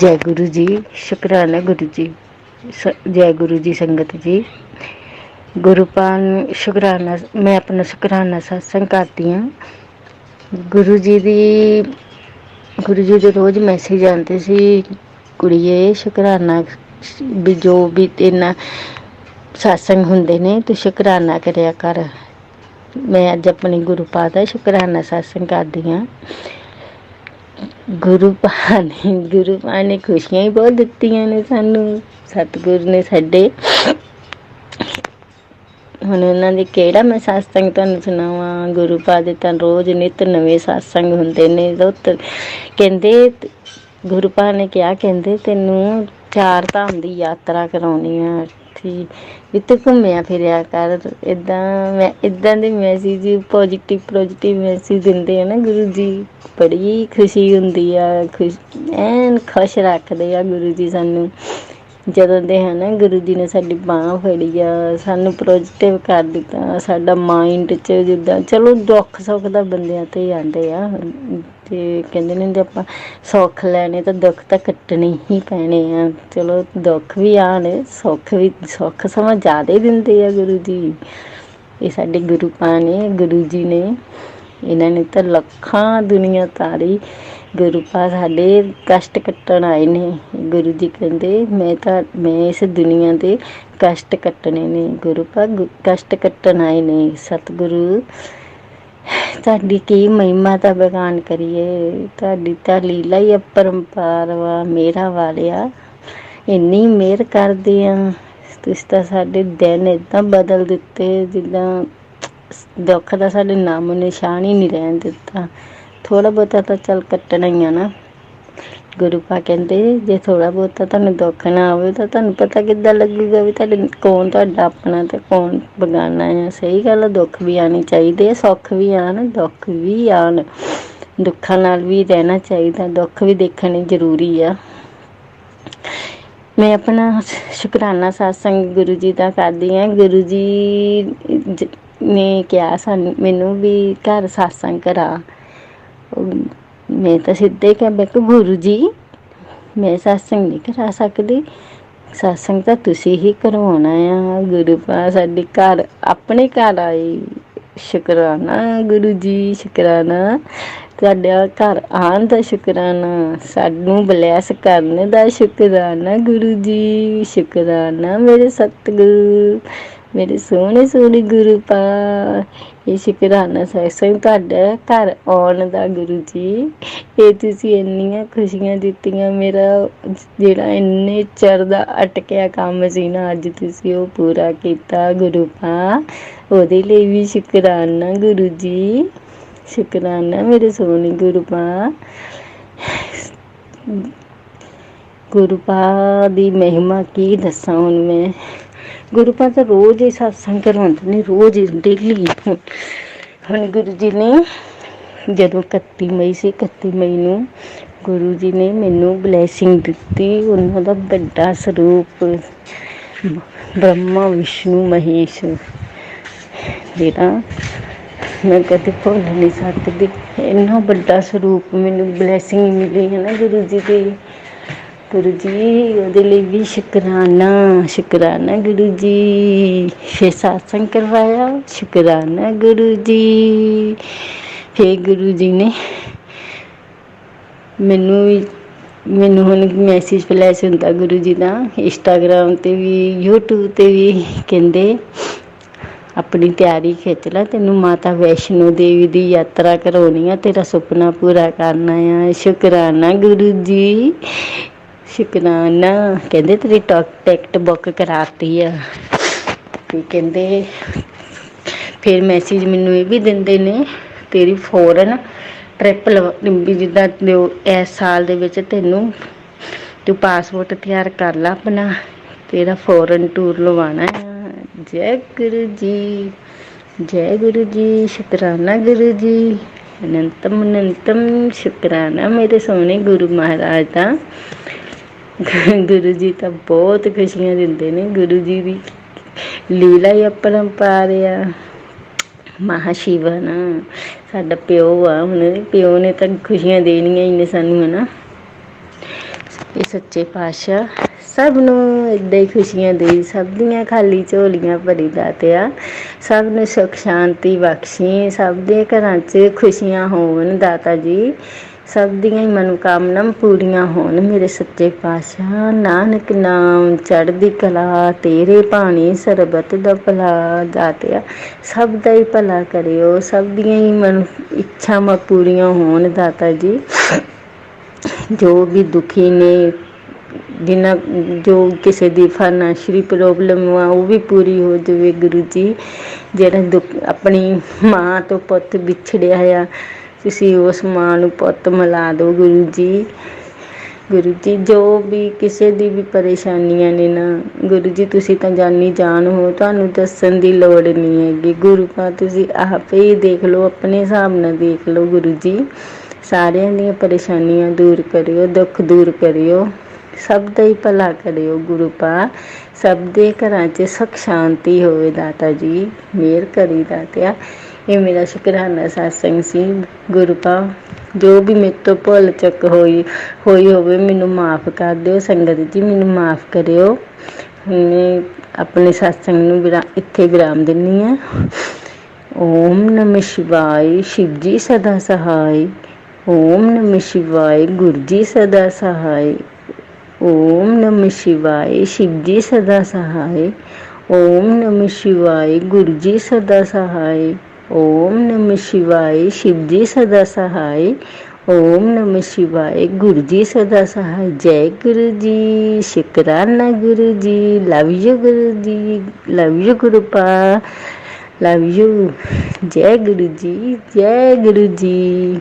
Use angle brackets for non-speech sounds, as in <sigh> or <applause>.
ਜੈ ਗੁਰੂ ਜੀ, ਸ਼ੁਕਰਾਨਾ ਗੁਰੂ ਜੀ, ਸ, ਜੈ ਗੁਰੂ ਜੀ ਸੰਗਤ ਜੀ। ਗੁਰੂ ਪਾਨ ਸ਼ੁਕਰਾਨਾ, ਮੈਂ ਆਪਣਾ ਸ਼ੁਕਰਾਨਾ ਸਤਸੰਗ ਕਰਦੀ ਹਾਂ। ਗੁਰੂ ਜੀ ਦੀ, ਗੁਰੂ ਜੀ ਦੇ ਰੋਜ਼ ਮੈਸੇਜ ਆਉਂਦੇ ਸੀ, ਕੁੜੀਏ, ਸ਼ੁਕਰਾਨਾ ਵੀ ਜੋ ਵੀ ਤੇਨਾ ਸਤਸੰਗ ਹੁੰਦੇ ਨੇ, ਤੂੰ ਸ਼ੁਕਰਾਨਾ ਕਰਿਆ ਕਰ। ਮੈਂ ਅੱਜ ਆਪਣੇ ਗੁਰੂ ਪਾਦ ਦਾ ਸ਼ੁਕਰਾਨਾ ਸਤਸੰਗ ਕਰਦੀ ਹਾਂ। ਗੁਰੂ ਪਾ ਨੇ ਗੁਰੂ ਪਾ ਨੇ ਖੁਸ਼ੀਆਂ ਹੀ ਬਹੁਤ ਦਿੱਤੀਆਂ ਨੇ ਸਾਨੂੰ। ਸਤਿਗੁਰੂ ਨੇ ਸਾਡੇ। ਹੁਣ ਉਹਨਾਂ ਦੇ ਕਿਹੜਾ ਮੈਂ ਸਤਸੰਗ ਤੁਹਾਨੂੰ ਸੁਣਾਵਾਂ? ਗੁਰੂ ਪਾ ਦੇ ਤਾਂ ਰੋਜ਼ ਨਿਤ ਨਵੇਂ ਸਤਸੰਗ ਹੁੰਦੇ ਨੇ। ਰੋਤ ਕਹਿੰਦੇ, ਗੁਰੂ ਪਾ ਨੇ ਕਿਹਾ, ਕਹਿੰਦੇ ਤੈਨੂੰ ਚਾਰ ਧਾਮ ਦੀ ਯਾਤਰਾ ਕਰਾਉਣੀ ਆ। ਠੀਕ ਵੀ ਤੂੰ ਘੁੰਮਿਆ ਫਿਰਿਆ ਕਰ। ਇਦਾਂ ਮੈਂ ਇਦਾਂ ਦੇ ਮੈਸੇਜ ਪੋਜ਼ਿਟਿਵ ਪੋਜ਼ਿਟਿਵ ਮੈਸੇਜ ਦਿੰਦੇ ਆ ਨਾ ਗੁਰੂ ਜੀ। ਬੜੀ ਖੁਸ਼ੀ ਹੁੰਦੀ ਆ, ਖੁਸ਼, ਐਨ ਖੁਸ਼ ਰੱਖਦੇ ਆ ਗੁਰੂ ਜੀ ਸਾਨੂੰ। ਜਦੋਂ ਦੇ ਹਨਾ ਗੁਰੂ ਜੀ ਨੇ ਸਾਡੀ ਬਾਹ ਫੜੀ ਆ, ਸਾਨੂੰ ਪੋਜ਼ਿਟਿਵ ਕਰ ਦਿੱਤਾ, ਸਾਡਾ ਮਾਈਂਡ 'ਚ ਜਿੱਦਾਂ ਚਲੋ ਦੁੱਖ ਸੁੱਖ ਦਾ ਬੰਦਿਆਂ ਤੇ ਹੀ ਆਂਦੇ ਆ ਤੇ ਕਹਿੰਦੇ ਨੇ ਜੇ ਆਪਾਂ ਸੁੱਖ ਲੈਣੇ ਤਾਂ ਦੁੱਖ ਤਾਂ ਕੱਟਣੇ ਹੀ ਪੈਣੇ ਆ, ਚਲੋ ਦੁੱਖ ਵੀ ਆਣ, ਸੁੱਖ ਵੀ, ਸੁੱਖ ਸਮਾਂ ਜ਼ਿਆਦਾ ਹੀ ਦਿੰਦੇ ਆ ਗੁਰੂ ਜੀ। ਇਹ ਸਾਡੇ ਗੁਰੂ ਪਾ ਨੇ, ਗੁਰੂ ਜੀ ਨੇ ਇਹਨਾਂ ਨੇ ਤਾਂ ਲੱਖਾਂ ਦੁਨੀਆ ਤਾਰੀ ਗੁਰੂ ਪਾ ਸਾਡੇ ਕਸ਼ਟ ਕੱਟਣ ਆਏ ਨੇ। ਗੁਰੂ ਜੀ ਕਹਿੰਦੇ, ਮੈਂ ਤਾਂ, ਮੈਂ ਇਸ ਦੁਨੀਆ ਦੇ ਕਸ਼ਟ ਕੱਟਣੇ ਨੇ। ਗੁਰੂ ਪਾ ਕਸ਼ਟ ਕੱਟਣ ਆਏ ਨੇ। ਸਤਿਗੁਰੂ, ਤੁਹਾਡੀ ਕੀ ਮਹਿਮਾ ਦਾ ਬਗਾਨ ਕਰੀਏ। ਤੁਹਾਡੀ ਤਾਂ ਲੀਲਾ ਹੀ ਅਪਰੰਪਾਰ ਵਾ, ਮੇਰਾ ਵਾਲਿਆ। ਇੰਨੀ ਮਿਹਰ ਕਰਦੇ ਆ। ਤੁਸੀਂ ਤਾਂ ਸਾਡੇ ਦਿਨ ਇਦਾਂ ਬਦਲ ਦਿੱਤੇ, ਜਿੱਦਾਂ ਦੁੱਖ ਦਾ ਸਾਡੇ ਨਾਮ ਨਿਸ਼ਾਨ ਹੀ ਨਹੀਂ ਰਹਿਣ ਦਿੱਤਾ। ਥੋੜਾ ਬਹੁਤਾ ਤਾਂ ਚੱਲ ਕੱਟਣਾ ਹੀ ਆ ਨਾ। ਗੁਰੂ ਪਾ ਕਹਿੰਦੇ, ਜੇ ਥੋੜਾ ਬਹੁਤਾ ਤੁਹਾਨੂੰ ਦੁੱਖ ਨਾ ਆਵੇ ਤਾਂ ਤੁਹਾਨੂੰ ਪਤਾ ਕਿੱਦਾਂ ਲੱਗੂਗਾ ਵੀ ਤੁਹਾਡੇ ਕੌਣ ਤੁਹਾਡਾ ਆਪਣਾ ਤੇ ਕੌਣ ਬਗਾਨਾ ਹੈ ਸਹੀ ਗੱਲ ਆ, ਦੁੱਖ ਵੀ ਆਣੀ ਚਾਹੀਦੇ ਆ, ਸੁੱਖ ਵੀ ਆਣ ਦੁੱਖ ਵੀ ਆਣ ਦੁੱਖਾਂ ਨਾਲ ਵੀ ਰਹਿਣਾ ਚਾਹੀਦਾ, ਦੁੱਖ ਵੀ ਦੇਖਣੇ ਜ਼ਰੂਰੀ ਆ। ਮੈਂ ਆਪਣਾ ਸ਼ੁਕਰਾਨਾ satsang ਗੁਰੂ ਜੀ ਦਾ ਕਰਦੀ ਹਾਂ। ਗੁਰੂ ਜੀ ਨੇ ਕਿਹਾ ਸਾਨੂੰ, ਮੈਨੂੰ ਵੀ ਘਰ satsang ਕਰਾ। ਮੈਂ ਤਾਂ ਸਿੱਧੇ ਕਿਹਾ, ਮੈਂ ਕਿ ਗੁਰੂ ਜੀ, ਮੈਂ satsang ਨਹੀਂ ਕਰਾ ਸਕਦੀ। satsang ਤਾਂ ਤੁਸੀਂ ਹੀ ਕਰਵਾਉਣਾ ਆ, ਗੁਰੂ ਪਾ ਸਾਡੇ ਘਰ, ਆਪਣੇ ਘਰ ਆਏ ਸ਼ੁਕਰਾਨਾ, ਗੁਰੂ ਜੀ, ਸ਼ੁਕਰਾਨਾ। ਤੁਹਾਡਾ ਘਰ ਆਉਣ ਦਾ ਸ਼ੁਕਰਾਨਾ, ਸਾਨੂੰ ਬਲੈਸ ਕਰਨ ਦਾ ਸ਼ੁਕਰਾਨਾ, ਗੁਰੂ ਜੀ, ਸ਼ੁਕਰਾਨਾ ਮੇਰੇ ਸਤਿਗੁਰੂ। ਮੇਰੇ ਸੋਹਣੇ ਸੋਹਣੇ ਗੁਰੂ ਪਾ। ਇਹ ਸ਼ੁਕਰਾਨਾ ਸੈਸਨ ਤੁਹਾਡਾ ਘਰ ਆਉਣ ਦਾ ਗੁਰੂ ਜੀ। ਇਹ ਤੁਸੀਂ ਇੰਨੀਆਂ ਖੁਸ਼ੀਆਂ ਦਿੱਤੀਆਂ, ਮੇਰਾ ਜਿਹੜਾ ਇੰਨੇ ਚਿਰ ਦਾ ਅਟਕਿਆ ਕੰਮ ਸੀ ਨਾ, ਅੱਜ ਤੁਸੀਂ ਉਹ ਪੂਰਾ ਕੀਤਾ ਗੁਰੂ ਪਾ। ਉਹਦੇ ਲਈ ਵੀ ਸ਼ੁਕਰਾਨਾ ਗੁਰੂ ਜੀ। ਸ਼ੁਕਰਾਨਾ ਮੇਰੇ ਸੋਹਣੇ ਗੁਰੂ ਪਾ। ਗੁਰੂ ਪਾ ਦੀ ਮਹਿਮਾ ਕੀ ਦੱਸਾਂ ਹੁਣ ਮੈਂ। ਗੁਰੂ ਪਾ ਤਾਂ ਰੋਜ਼ ਹੀ satsang ਕਰਵਾਉਂਦੇ ਨੇ ਰੋਜ਼ ਹੀ ਡੇਲੀ ਹੁਣ ਗੁਰੂ ਜੀ ਨੇ ਜਦੋਂ 31 ਮਈ ਸੀ 31 ਮਈ ਨੂੰ ਗੁਰੂ ਜੀ ਨੇ ਮੈਨੂੰ ਬਲੇਸਿੰਗ ਦਿੱਤੀ। ਉਹਨਾਂ ਦਾ ਵੱਡਾ ਸਰੂਪ ਬ੍ਰਹਮਾ, ਵਿਸ਼ਨੂੰ, ਮਹੇਸ਼। ਜਿਹੜਾ ਮੈਂ ਕਦੇ ਭੁੱਲ ਨਹੀਂ ਸਕਦੀ। ਇੰਨਾ ਵੱਡਾ ਸਰੂਪ ਮੈਨੂੰ ਬਲੇਸਿੰਗ ਮਿਲੀ ਹੈ ਨਾ ਗੁਰੂ ਜੀ ਦੀ। ਗੁਰੂ ਜੀ, ਉਹਦੇ ਲਈ ਵੀ ਸ਼ੁਕਰਾਨਾ ਸ਼ੁਕਰਾਨਾ ਗੁਰੂ ਜੀ। ਫੇ satsang ਕਰਵਾਇਆ, ਸ਼ੁਕਰਾਨਾ ਗੁਰੂ ਜੀ। ਫੇ ਗੁਰੂ ਜੀ ਨੇ ਮੈਨੂੰ ਮੈਨੂੰ ਹੁਣ ਮੈਸੇਜ ਫਲੈਸ਼ ਹੁੰਦਾ ਗੁਰੂ ਜੀ ਦਾ ਇੰਸਟਾਗ੍ਰਾਮ ਤੇ ਵੀ, YouTube ਤੇ ਵੀ ਕਹਿੰਦੇ, ਆਪਣੀ ਤਿਆਰੀ ਖਿੱਚ ਲੈ, ਤੈਨੂੰ ਮਾਤਾ ਵੈਸ਼ਨੋ ਦੇਵੀ ਦੀ ਯਾਤਰਾ ਕਰਾਉਣੀ ਆ, ਤੇਰਾ ਸੁਪਨਾ ਪੂਰਾ ਕਰਨਾ ਆ। ਸ਼ੁਕਰਾਨਾ ਗੁਰੂ ਜੀ। ਸ਼ੁਕਰਾਨਾ ਕਹਿੰਦੇ ਤੇਰੀ ਟਿਕਟ ਬੁੱਕ ਕਰਾਤੀ ਆ। ਤੇ ਕਹਿੰਦੇ ਫਿਰ ਮੈਸੇਜ ਮੈਨੂੰ ਇਹ ਵੀ ਦਿੰਦੇ ਨੇ, ਤੇਰੀ ਫੌਰਨ ਟ੍ਰਿਪ ਲੰਬੀ ਜਿੱਦਾਂ ਇਸ ਸਾਲ ਦੇ ਵਿੱਚ ਤੈਨੂੰ ਤੂੰ ਪਾਸਪੋਰਟ ਤਿਆਰ ਕਰ ਲਾ ਆਪਣਾ, ਤੇਰਾ ਫੌਰਨ ਟੂਰ ਲਵਾਣਾ ਹੈ ਜੈ ਗੁਰੂ ਜੀ, ਜੈ ਗੁਰੂ ਜੀ, ਸ਼ੁਕਰਾਨਾ ਗੁਰੂ ਜੀ। ਅਨੰਤਮ ਅਨੰਤਮ ਸ਼ੁਕਰਾਨਾ ਮੇਰੇ ਸੋਹਣੇ ਗੁਰੂ ਮਹਾਰਾਜ ਦਾ। <laughs> ਗੁਰੂ ਜੀ ਤਾਂ ਬਹੁਤ ਖੁਸ਼ੀਆਂ ਦਿੰਦੇ ਨੇ, ਗੁਰੂ ਜੀ ਦੀ ਲੀਲਾ ਹੀ ਅਪਰੰਪਾਰ ਆ। ਮਹਾ ਸ਼ਿਵ ਸਾਡਾ ਪਿਓ ਆ ਹੁਣ, ਪਿਓ ਨੇ ਤਾਂ ਖੁਸ਼ੀਆਂ ਦੇਣੀਆਂ ਹੀ ਨੇ ਸਾਨੂੰ, ਹਨਾ। ਇਹ ਸੱਚੇ ਪਾਤਸ਼ਾਹ ਸਭ ਨੂੰ ਏਦਾਂ ਹੀ ਖੁਸ਼ੀਆਂ ਦੇਈ ਸਭ ਦੀਆਂ ਖਾਲੀ ਝੋਲੀਆਂ ਭਰੀ ਦਾਤਿਆ ਸਭ ਨੂੰ ਸੁਖ ਸ਼ਾਂਤੀ ਬਖਸ਼ੀ, ਸਭ ਦੇ ਘਰਾਂ 'ਚ ਖੁਸ਼ੀਆਂ ਹੋਣ ਦਾਤਾ ਜੀ। ਸਭ ਦੀਆਂ ਹੀ ਮਨੋਕਾਮਨਾਵਾਂ ਪੂਰੀਆਂ ਹੋਣ, ਮੇਰੇ ਸੱਚੇ ਪਾਤਸ਼ਾਹ। ਨਾਨਕ ਨਾਮ ਚੜ੍ਹਦੀ ਕਲਾ, ਤੇਰੇ ਬਾਣੀ ਸਰਬਤ ਦਾ ਭਲਾ ਦਾਤਿਆ ਸਭ ਦਾ ਹੀ ਭਲਾ ਕਰਿਓ, ਸਭ ਦੀਆਂ ਹੀ ਮਨ ਇੱਛਾਵਾਂ ਪੂਰੀਆਂ ਹੋਣ, ਦਾਤਾ ਜੀ। ਜੋ ਵੀ ਦੁਖੀ ਨੇ, ਜਿਨ੍ਹਾਂ, ਜੋ ਕਿਸੇ ਦੀ ਫਾਈਨੈਂਸ਼ੀਅਲੀ ਪ੍ਰੋਬਲਮ ਆ, ਉਹ ਵੀ ਪੂਰੀ ਹੋ ਜਾਵੇ, ਗੁਰੂ ਜੀ। ਜਿਹੜਾ ਦੁੱਖ, ਆਪਣੀ ਮਾਂ ਤੋਂ ਪੁੱਤ ਵਿਛੜਿਆ ਆ ਤੁਸੀਂ ਉਸ ਮਾਂ ਨੂੰ ਪੁੱਤ ਮਿਲਾ ਦਿਓ ਗੁਰੂ ਜੀ। ਗੁਰੂ ਜੀ, ਜੋ ਵੀ ਕਿਸੇ ਦੀ ਵੀ ਪਰੇਸ਼ਾਨੀਆਂ ਨੇ ਨਾ, ਗੁਰੂ ਜੀ, ਤੁਸੀਂ ਤਾਂ ਜਾਨੀ ਜਾਣ ਹੋ, ਤੁਹਾਨੂੰ ਦੱਸਣ ਦੀ ਲੋੜ ਨਹੀਂ ਹੈਗੀ। ਗੁਰੂ ਪਾ ਤੁਸੀਂ ਆਪੇ ਹੀ ਦੇਖ ਲਓ, ਆਪਣੇ ਹਿਸਾਬ ਨਾਲ ਦੇਖ ਲਓ ਗੁਰੂ ਜੀ। ਸਾਰਿਆਂ ਦੀਆਂ ਪਰੇਸ਼ਾਨੀਆਂ ਦੂਰ ਕਰਿਓ, ਦੁੱਖ ਦੂਰ ਕਰਿਓ। ਸਭ ਦਾ ਹੀ ਭਲਾ ਕਰਿਓ ਗੁਰੂ ਪਾ ਸਭ ਦੇ ਘਰਾਂ 'ਚ ਸੁਖ ਸ਼ਾਂਤੀ ਹੋਵੇ ਦਾਤਾ ਜੀ, ਮਿਹਰ ਕਰੀ ਦਾਤਿਆ। ਇਹ ਮੇਰਾ ਸ਼ੁਕਰਾਨਾ satsang ਸੀ ਗੁਰੂ ਪਾਵ। ਜੋ ਵੀ ਮੇਰੇ ਤੋਂ ਭੁੱਲ ਚੱਕ ਹੋਈ ਹੋਈ ਹੋਵੇ, ਮੈਨੂੰ ਮਾਫ ਕਰ ਦਿਓ, ਸੰਗਤ ਜੀ, ਮੈਨੂੰ ਮਾਫ ਕਰਿਓ। ਮੈਂ ਆਪਣੇ satsang ਨੂੰ ਵਿਰਾ, ਇੱਥੇ ਵਿਰਾਮ ਦਿੰਨੀ ਆ ਓਮ ਨਮ ਸ਼ਿਵਾਏ, ਸ਼ਿਵ ਜੀ ਸਦਾ ਸਹਾਈ ਓਮ ਨਮ ਸ਼ਿਵਾਏ, ਗੁਰੂ ਜੀ ਸਦਾ ਸਹਾਈ ਓਮ ਨਮ ਸ਼ਿਵਾਏ, ਸ਼ਿਵ ਜੀ ਸਦਾ ਸਹਾਈ ਓਮ ਨਮ ਸ਼ਿਵਾਏ, ਗੁਰੂ ਜੀ ਸਦਾ ਸਹਾਈ ओम नम शिवाय शिवजी सदा सहाय ओम नम शिवाय गुरुजी सदा सहाय जय गुरुजी शुकराना Guruji love you Guruji love you गुरुपा love you जय गुरुजी जय गुरुजी